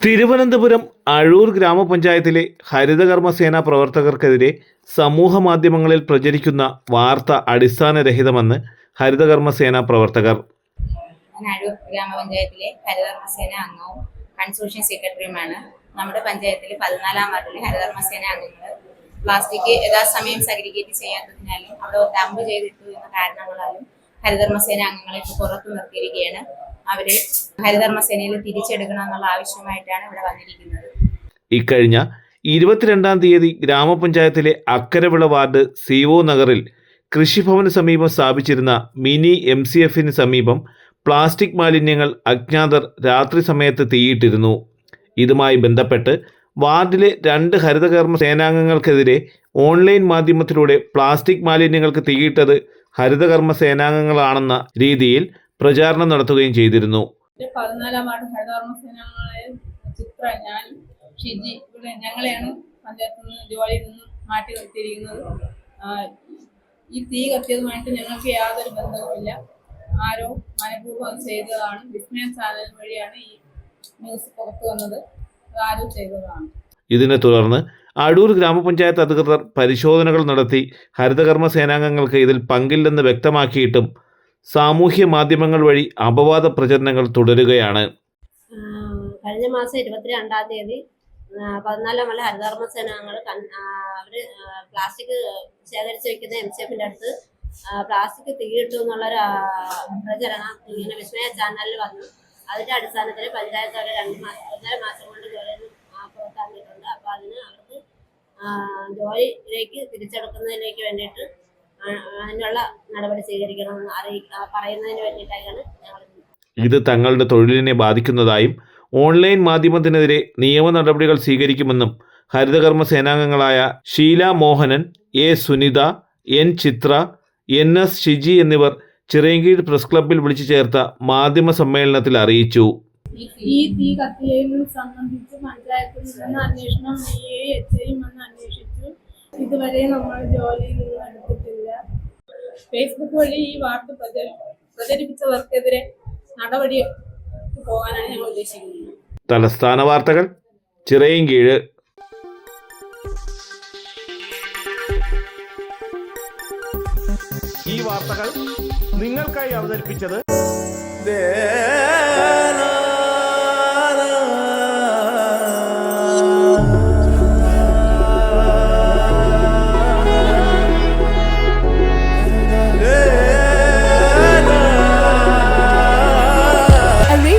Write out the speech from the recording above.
തിരുവനന്തപുരം അഴൂർ ഗ്രാമപഞ്ചായത്തിലെ ഹരിതകർമ്മസേന പ്രവർത്തകർക്കെതിരെ സമൂഹ മാധ്യമങ്ങളിൽ പ്രചരിക്കുന്ന വാർത്ത അടിസ്ഥാനരഹിതമെന്ന് ഹരിതകർമ്മസേന പ്രവർത്തകർ. അഴൂർ ഗ്രാമപഞ്ചായത്തിലെ ഹരിതകർമ്മസേന അംഗവും കൺസോർഷ്യം സെക്രട്ടറിയുമാണ് നമ്മുടെ പഞ്ചായത്തിൽ പതിനാലാം വാർഡിലെ ഹരിതകർമ്മസേന അംഗങ്ങൾ പ്ലാസ്റ്റിക് യഥാസമയം സഗ്രിഗേറ്റ് ചെയ്യാത്തതിനാലും അവിടെ ഡംപ് ചെയ്തിട്ടു എന്ന കാരണങ്ങളാലും ഹരിതകർമ്മസേന അംഗങ്ങളെ പുറത്തു നിർത്തിയിരിക്കുകയാണ്. അവരെ ഹരിധർമ്മസേനയിൽ തിരിച്ചെടുക്കണം എന്നുള്ള ആവശ്യമായിട്ടാണ് ഇവിടെ വന്നിരിക്കുന്നത്. ഇക്കഴിഞ്ഞ ഇരുപത്തിരണ്ടാം തീയതി ഗ്രാമപഞ്ചായത്തിലെ അക്കരവിള വാർഡ് സി ഒ നഗറിൽ കൃഷിഭവന് സമീപം സ്ഥാപിച്ചിരുന്ന മിനി എം സി എഫിന് സമീപം പ്ലാസ്റ്റിക് മാലിന്യങ്ങൾ അജ്ഞാതർ രാത്രി സമയത്ത് തീയിട്ടിരുന്നു. ഇതുമായി ബന്ധപ്പെട്ട് വാർഡിലെ രണ്ട് ഹരിതകർമ്മ സേനാംഗങ്ങൾക്കെതിരെ ഓൺലൈൻ മാധ്യമത്തിലൂടെ പ്ലാസ്റ്റിക് മാലിന്യങ്ങൾക്ക് തീയിട്ടത് ഹരിതകർമ്മ സേനാംഗങ്ങളാണെന്ന രീതിയിൽ പ്രചാരണം നടത്തുകയും ചെയ്തിരുന്നു. പതിനാലാം വാർഡ് ഹരിതകർമ്മ സേനാംഗങ്ങളായ ചിത്ര ഞാൻ ഷിജി ഇവിടെ ഞങ്ങളെയാണ് പഞ്ചായത്തിൽ നിന്ന് ജോലിയിൽ നിന്ന് മാറ്റി നിർത്തിയിരിക്കുന്നത്. ഈ തീ കത്തിയതുമായിട്ട് ഞങ്ങൾക്ക് യാതൊരു ബന്ധവുമില്ല ആരോ മനഃപൂർവം ചെയ്തതാണ്. വിസ്മയ ചാനൽ വഴിയാണ് ഈ ന്യൂസ് പുറത്തു വന്നത്. ആരോ ചെയ്തതാണ്. ഇതിനെ തുടർന്ന് അടൂർ ഗ്രാമപഞ്ചായത്ത് അധികൃതർ പരിശോധനകൾ നടത്തി ഹരിതകർമ്മ സേനാംഗങ്ങൾക്ക് ഇതിൽ പങ്കില്ലെന്ന് വ്യക്തമാക്കിയിട്ടും സാമൂഹ്യ മാധ്യമങ്ങൾ വഴി അപവാദ പ്രചരണങ്ങൾ തുടരുകയാണ്. കഴിഞ്ഞ മാസം ഇരുപത്തിരണ്ടാം തീയതി പതിനാലാം വല്ല ഹരിതകർമ്മ സേനാംഗങ്ങൾ അവർ പ്ലാസ്റ്റിക് ശേഖരിച്ച് വെക്കുന്ന എം സി എഫിന്റെ അടുത്ത് പ്ലാസ്റ്റിക് തീയിട്ടു എന്നുള്ളൊരു പ്രചരണം ഇങ്ങനെ വിസ്മയ ചാനലിൽ വന്നു. അതിന്റെ അടിസ്ഥാനത്തിൽ പഞ്ചായത്ത് അവരെ രണ്ട് മാസം ഒന്നര മാസം കൊണ്ട് ജോലിയിൽ പുറത്താക്കിയിട്ടുണ്ട്. അപ്പൊ അതിന് അവർക്ക് ജോലിയിലേക്ക് തിരിച്ചെടുക്കുന്നതിലേക്ക് വേണ്ടിയിട്ട് അതിനുള്ള നടപടി സ്വീകരിക്കണമെന്ന് പറയുന്നതിന് വേണ്ടിയിട്ടാണ് ഞങ്ങൾ ഇത് തങ്ങളുടെ തൊഴിലിനെ ബാധിക്കുന്നതായും ഓൺലൈൻ മാധ്യമത്തിനെതിരെ നിയമ നടപടികൾ സ്വീകരിക്കുമെന്നും ഹരിതകർമ്മ സേനാംഗങ്ങളായ Sheela Mohanan A Sunitha N Chithra N S Shiji എന്നിവർ ചിറയൻകീഴ് പ്രസ് ക്ലബ്ബിൽ വിളിച്ചു ചേർത്ത മാധ്യമ സമ്മേളനത്തിൽ അറിയിച്ചു. ഈ തീ കത്തിയതിനെ സംബന്ധിച്ച് പഞ്ചായത്തിൽ നിന്ന് അന്വേഷണം എച്ച് വന്ന് അന്വേഷിച്ചു. ഇതുവരെ നമ്മൾ ജോലിയിൽ ഫേസ്ബുക്ക് വഴി ഈ വാർത്ത പ്രചരി പ്രചരിപ്പിച്ചവർക്കെതിരെ നടപടി പോകാനാണ് ഞങ്ങൾ ഉദ്ദേശിക്കുന്നത്. തലസ്ഥാന വാർത്തകൾ ചിറയൻകീഴ് ഈ വാർത്തകൾ നിങ്ങൾക്കായി അവതരിപ്പിച്ചത്